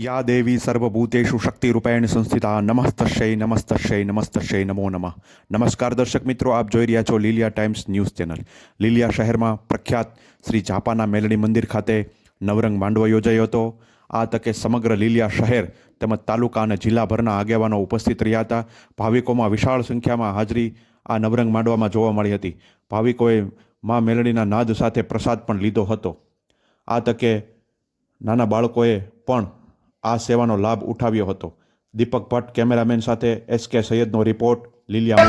યા દેવી સર્વભૂતેષુ શક્તિરૂપેણ સંસ્થિતા નમસ્તશ્ય નમસ્તશ્ય નમસ્તશ્ય નમો નમઃ નમસ્કાર દર્શક મિત્રો આપ જોઈ રહ્યા છો Liliya Times news channel Liliya શહેરમાં પ્રખ્યાત શ્રી ઝાપાના મેલણી મંદિર ખાતે નવરંગ માંડવો યોજાયો હતો આ તકે સમગ્ર લીલિયા શહેર તેમજ તાલુકા અને જિલ્લાભરના આગેવાનો ઉપસ્થિત રહ્યા હતા. ભાવિકોમાં વિશાળ સંખ્યામાં હાજરી આ નવરંગ માંડવામાં જોવા મળી હતી. ભાવિકોએ મા મેલડીના નાદ સાથે પ્રસાદ પણ લીધો હતો. આ તકે નાના બાળકોએ પણ આ સેવાનો લાભ ઉઠાવ્યો હતો. દીપક ભટ્ટ કેમેરામેન સાથે એસ કે સૈયદનો રિપોર્ટ લીલિયા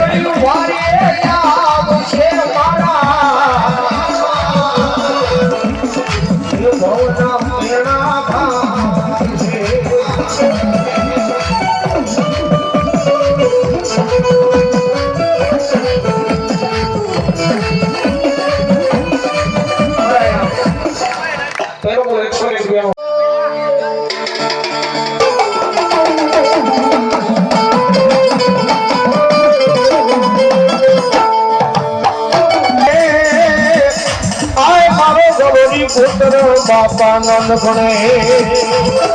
ਸੋਰੀ ਪੁੱਤਰ ਬਾਬਾ ਨੰਦ ਸੁਣੇ।